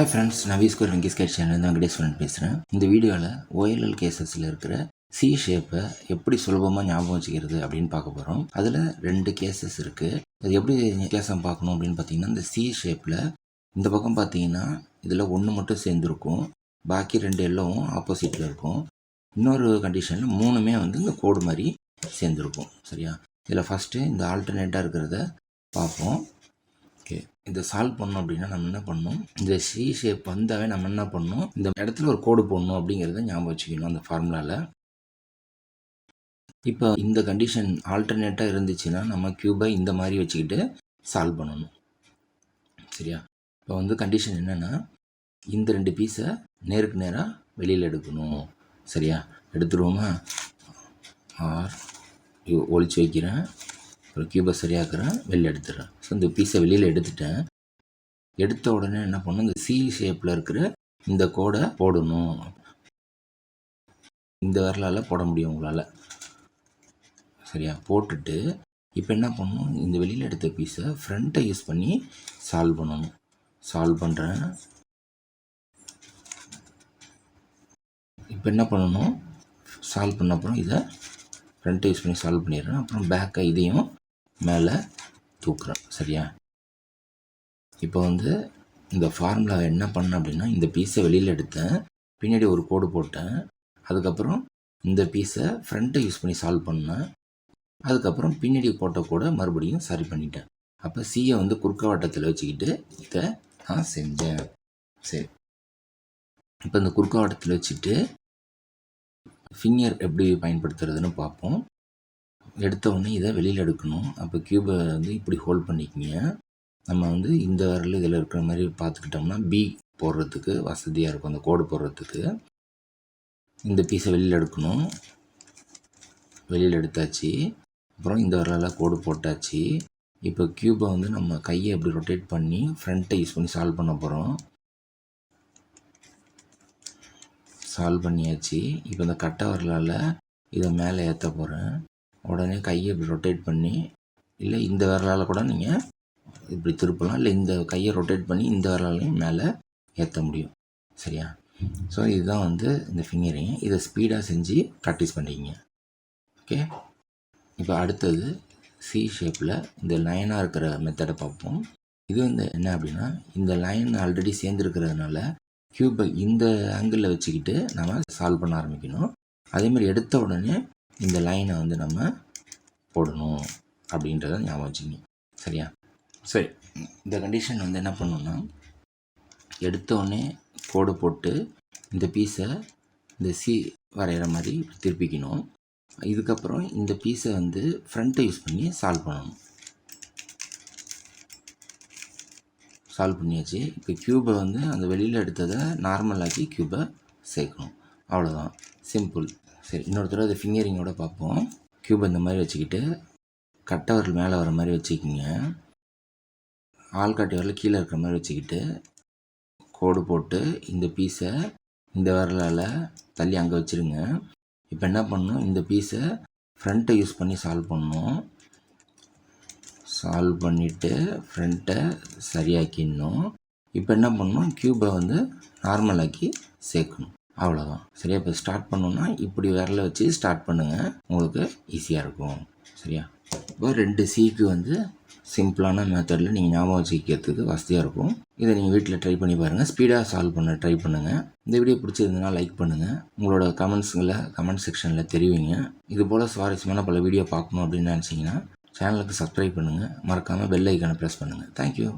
Hi friends நான் வீஸ்கோர் வெங்கேஷ் கேட் சேனல் வெங்கடேஸ்வரன் பேசுகிறேன் இந்த வீடியோவில் ஓஎல்எல் கேசஸில் இருக்கிற சி ஷேப்பை எப்படி சுலபமாக ஞாபகம் வச்சுக்கிறது அப்படின்னு பார்க்க போகிறோம் அதில் ரெண்டு கேசஸ் இருக்குது அது எப்படி வித்தியாசம் பார்க்கணும் அப்படின்னு பார்த்தீங்கன்னா இந்த சி ஷேப்பில் இந்த பக்கம் பார்த்தீங்கன்னா இதில் ஒன்று மட்டும் சேர்ந்துருக்கும். பாக்கி ரெண்டு எல்லோவும் ஆப்போசிட்டில் இருக்கும். இன்னொரு கண்டிஷனில் மூணுமே வந்து இந்த கோடு மாதிரி சேர்ந்துருக்கும். சரியா? இதில் ஃபஸ்ட்டு இந்த ஆல்டர்னேட்டாக இருக்கிறத பார்ப்போம். ஓகே. இதை சால்வ் பண்ணோம் அப்படின்னா நம்ம என்ன பண்ணணும்? இந்த சி ஷேப் வந்தாவே நம்ம என்ன பண்ணணும்? இந்த இடத்துல ஒரு கோடு போடணும் அப்படிங்கிறத ஞாபகம் வச்சுக்கணும் அந்த ஃபார்முலாவில் இப்போ இந்த கண்டிஷன் ஆல்டர்னேட்டாக இருந்துச்சுன்னா நம்ம க்யூபை இந்த மாதிரி வச்சுக்கிட்டு சால்வ் பண்ணணும். சரியா? இப்போ வந்து கண்டிஷன் என்னென்னா இந்த ரெண்டு பீஸை நேருக்கு நேராக வெளியில் எடுக்கணும். சரியா? எடுத்துருவோமா? ஆர் ஒழிச்சு வைக்கிறேன். ஒரு கியூபை சரியாக்குறேன் வெளில எடுத்துடுறேன் ஸோ இந்த பீஸை வெளியில் எடுத்துட்டேன். எடுத்த உடனே என்ன பண்ணணும் இந்த சி ஷேப்பில் இருக்கிற இந்த கோடை போடணும். இந்த விரலால் போட முடியும் உங்களால். சரியா? போட்டுட்டு இப்போ என்ன பண்ணணும் இந்த வெளியில் எடுத்த பீஸை ஃப்ரண்ட்டை யூஸ் பண்ணி சால்வ் பண்ணணும். சால்வ் பண்ணுறேன் இப்போ என்ன பண்ணணும்? சால்வ் பண்ண அப்புறம் இதை ஃப்ரண்ட்டை யூஸ் பண்ணி சால்வ் பண்ணிடுறேன். அப்புறம் பேக்கை இதையும் மேலே தூக்குறேன் சரியா? இப்போ வந்து இந்த ஃபார்முலா என்ன பண்ணேன் அப்படின்னா இந்த பீஸை வெளியில் எடுத்தேன். பின்னாடி ஒரு கோடு போட்டேன். அதுக்கப்புறம் இந்த பீஸை ஃப்ரண்ட்டை யூஸ் பண்ணி சால்வ் பண்ணேன். அதுக்கப்புறம் பின்னாடி போட்ட கூட மறுபடியும் சரி பண்ணிட்டேன். அப்போ சியை வந்து குறுக்கவட்டத்தில் வச்சுக்கிட்டு இதை நான் செஞ்சேன். சரி. இப்போ இந்த குறுக்கவட்டத்தில் வச்சுட்டு ஃபிங்கர் எப்படி பயன்படுத்துறதுன்னு பார்ப்போம். எடுத்த உடனே இதை வெளியில் எடுக்கணும். அப்போ க்யூபை வந்து இப்படி ஹோல்ட் பண்ணிக்கிங்க. நம்ம வந்து இந்த விரல் இதில் இருக்கிற மாதிரி பார்த்துக்கிட்டோம்னா பி போடுறதுக்கு வசதியாக இருக்கும். அந்த கோடு போடுறதுக்கு. இந்த பீஸை வெளியில் எடுக்கணும். வெளியில் எடுத்தாச்சு. அப்புறம் இந்த விரலால் கோடு போட்டாச்சு. இப்போ க்யூபை வந்து நம்ம கையை எப்படி ரொட்டேட் பண்ணி ஃப்ரண்ட்டை யூஸ் பண்ணி சால்வ் பண்ண போகிறோம் சால்வ் பண்ணியாச்சு. இப்போ இந்த கட்டை வரலால் இதை மேலே ஏற்ற போகிறேன் உடனே கையை இப்படி ரொட்டேட் பண்ணி இல்லை இந்த விரலால் கூட நீங்கள் இப்படி திருப்பலாம் இல்லை இந்த கையை ரொட்டேட் பண்ணி இந்த விரலாலையும் மேலே ஏற்ற முடியும். சரியா? ஸோ இதுதான் வந்து இந்த ஃபிங்கரிங் இதை ஸ்பீடாக செஞ்சு ப்ராக்டிஸ் பண்ணிக்கிங்க. ஓகே இப்போ அடுத்தது சி ஷேப்பில் இந்த லைனாக இருக்கிற மெத்தடை பார்ப்போம். இது வந்து என்ன அப்படின்னா இந்த லைன் ஆல்ரெடி சேர்ந்துருக்கிறதுனால க்யூபை இந்த ஆங்கிளில் வச்சுக்கிட்டு நம்ம சால்வ் பண்ண ஆரம்பிக்கணும். அதேமாதிரி எடுத்த உடனே இந்த லைனை வந்து நம்ம போடணும் அப்படின்றத ஞாபகம் வச்சுக்கணும். சரியா? சரி. இந்த கண்டிஷன் வந்து என்ன பண்ணணும்னா எடுத்த உடனே கோடு போட்டு இந்த பீஸை இந்த சி வரைகிற மாதிரி திருப்பிக்கணும். இதுக்கப்புறம் இந்த பீஸை வந்து ஃப்ரண்ட்டை யூஸ் பண்ணி சால்வ் பண்ணணும். சால்வ் பண்ணியாச்சு. இப்போ க்யூபை வந்து அந்த வெளியில் எடுத்ததை நார்மலாக்கி க்யூபை சேர்க்கணும். அவ்வளோதான் சிம்பிள் சரி இன்னொரு தடவை அது ஃபிங்கரிங்கோட பார்ப்போம். க்யூப் இந்த மாதிரி வச்சுக்கிட்டு கட்டை வரல் மேலே வர மாதிரி வச்சுக்கிங்க. ஆள்காட்டி வரல கீழே இருக்கிற மாதிரி வச்சுக்கிட்டு கோடு போட்டு இந்த பீஸை இந்த விரலால் தள்ளி அங்கே வச்சுருங்க. இப்போ என்ன பண்ணணும்? இந்த பீஸை ஃப்ரண்ட்டை யூஸ் பண்ணி சால்வ் பண்ணணும். சால்வ் பண்ணிவிட்டு ஃப்ரண்ட்டை சரியாக்கிடணும். இப்போ என்ன பண்ணணும்? க்யூபை வந்து நார்மலாக்கி சேர்க்கணும். அவ்வளோதான் சரியா? இப்போ ஸ்டார்ட் பண்ணணுன்னா இப்படி விரல வச்சு ஸ்டார்ட் பண்ணுங்கள் உங்களுக்கு ஈஸியாக இருக்கும். சரியா? இப்போ ரெண்டு சீக்கு வந்து சிம்பிளான மெத்தடில் நீங்கள் ஞாபகம் வச்சுக்கிறதுக்கு வசதியாக இருக்கும். இதை நீங்கள் வீட்டில் ட்ரை பண்ணி பாருங்கள் ஸ்பீடாக சால்வ் பண்ண ட்ரை பண்ணுங்கள் இந்த வீடியோ பிடிச்சிருந்ததுன்னா லைக் பண்ணுங்கள் உங்களோட கமெண்ட்ஸுங்களை கமெண்ட் செக்ஷனில் தெரிவிங்க. இது போல் சுவாரஸ்யமான பல வீடியோ பார்க்கணும் அப்படின்னு நினச்சிங்கன்னா சேனலுக்கு சப்ஸ்கிரைப் பண்ணுங்கள் மறக்காமல் பெல் ஐக்கானை ப்ரெஸ் பண்ணுங்கள் தேங்க்யூ